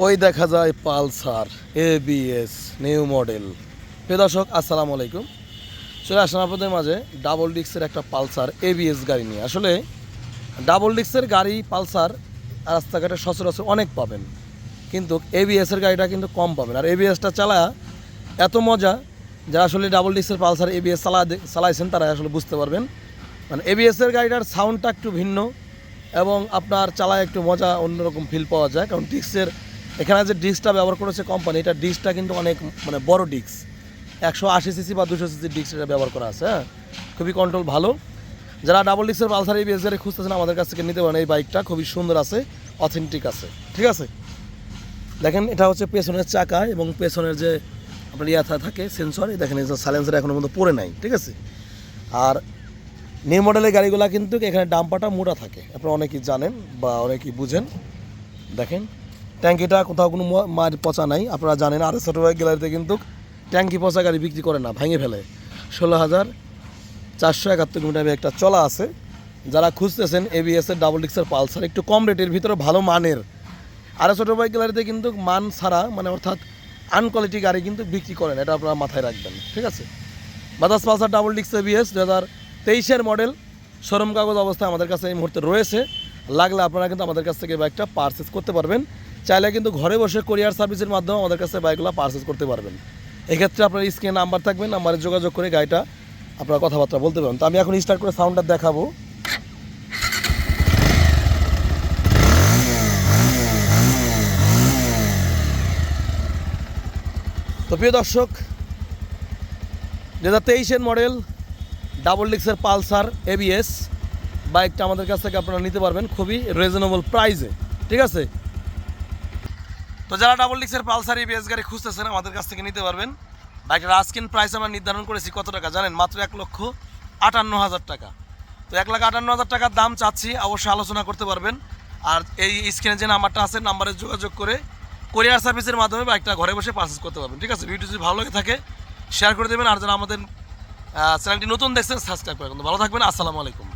ওই দেখা যায় পালসার এবিএস নিউ মডেল। দর্শক, আসসালামু আলাইকুম। চলে আসলাম আপনাদের মাঝে ডাবল ডিক্সের একটা পালসার এবিএস গাড়ি নিয়ে। আসলে ডাবল ডিক্সের গাড়ি, পালসার রাস্তাঘাটে সচরাচর অনেক পাবেন। কিন্তু এবিএসের গাড়িটা কিন্তু কম পাবেন। আর এবিএসটা চালা এত মজা, যারা আসলে ডাবল ডিক্সের পালসার এবিএস চালা চালাইছেন, তারা আসলে বুঝতে পারবেন। মানে এবিএসের গাড়িটার সাউন্ডটা একটু ভিন্ন এবং আপনার চালায় একটু মজা অন্যরকম ফিল পাওয়া যায়। কারণ ডিস্কের এখানে যে ডিস্কটা ব্যবহার করেছে কোম্পানি এটা ডিস্কটা কিন্তু অনেক মানে বড় ডিস্ক একশো আশি সিসি বা দুশো সিসি ডিস্ক এটা ব্যবহার করা আছে হ্যাঁ? খুবই কন্ট্রোল ভালো। যারা ডাবল ডিস্কের পালসার এই বিএসআরে খুঁজতেছেন, আমাদের কাছ থেকে নিতে পারেন। এই বাইকটা খুবই সুন্দর আছে অথেন্টিক আছে, ঠিক আছে? দেখেন, এটা হচ্ছে পেছনের চাকা এবং পেছনের যে আপনার ইয়া থা- থাকে সেন্সর এই দেখেন সাইলেন্সার এখনও পর্যন্ত পড়ে নাই, ঠিক আছে? আর নিউ মডেলের গাড়িগুলো কিন্তু এখানে ডাম্পাটা মোটা থাকে। আপনারা অনেকেই জানেন বা অনেকেই বুঝেন। দেখেন ট্যাঙ্কিটা কোথাও কোনো মার পচা নাই। আপনারা জানেন আর বাইক গ্যালারিতে কিন্তু ট্যাঙ্কি পচা গাড়ি বিক্রি করে না, ভেঙে ফেলে। ষোলো হাজার চারশো একাত্তর কিলোমিটার একটা চলা আছে। যারা খুঁজতেছেন এবিএসের ডাবল ডিক্সের পালসার, একটু কম রেটের ভিতরে ভালো মানের। আর বাইক গ্যালারিতে কিন্তু মান ছাড়া মানে অর্থাৎ আনকোয়ালিটি গাড়ি কিন্তু বিক্রি করেন, এটা আপনারা মাথায় রাখবেন, ঠিক আছে? বাজাজ পালসার ডাবল ডিক্স এবিএস দু হাজার তেইশের মডেল শোরুম কাগজ অবস্থা আমাদের কাছে এই মুহূর্তে রয়েছে। লাগলে আপনারা কিন্তু আমাদের কাছ থেকে বাইকটা পারচেস করতে পারবেন। চাইলে কিন্তু ঘরে বসে কোরিয়ার সার্ভিসের মাধ্যমে আমাদের কাছে বাইকগুলো পারচেস করতে পারবেন। এক্ষেত্রে আপনার স্ক্রিনে নাম্বার থাকবে নাম্বারে যোগাযোগ করে গাড়িটা আপনারা কথাবার্তা বলতে পারেন তো আমি এখন স্টার্ট করে সাউন্ডটা দেখাবো। তো প্রিয় দর্শক দু হাজার তেইশের মডেল ডাবল ডিক্সের পালসার এবিএস বাইকটা আমাদের কাছ থেকে আপনারা নিতে পারবেন খুবই রিজনেবল প্রাইসে ঠিক আছে? তো যারা ডাবল ডিক্সের পালসার এবিএস গাড়ি খুঁজতেছেন, আমাদের কাছ থেকে নিতে পারবেন। বাইকটার আস্কিন প্রাইস আমরা নির্ধারণ করেছি কত টাকা, জানেন? মাত্র এক লক্ষ আটান্ন হাজার টাকা। তো এক লাখ আটান্ন হাজার টাকার দাম চাচ্ছি, অবশ্যই আলোচনা করতে পারবেন। আর এই স্ক্রিনে যে নাম্বারটা আছে নাম্বারে যোগাযোগ করে কোরিয়ার সার্ভিসের মাধ্যমে বাইকটা ঘরে বসে পারচেস করতে পারবেন, ঠিক আছে? ভিডিও যদি ভালো লাগে থাকে শেয়ার করে দেবেন। আর যারা আমাদের চ্যানেলটি নতুন দেখছেন সাবস্ক্রাইব করে ভালো থাকবেন, আসসালামু আলাইকুম।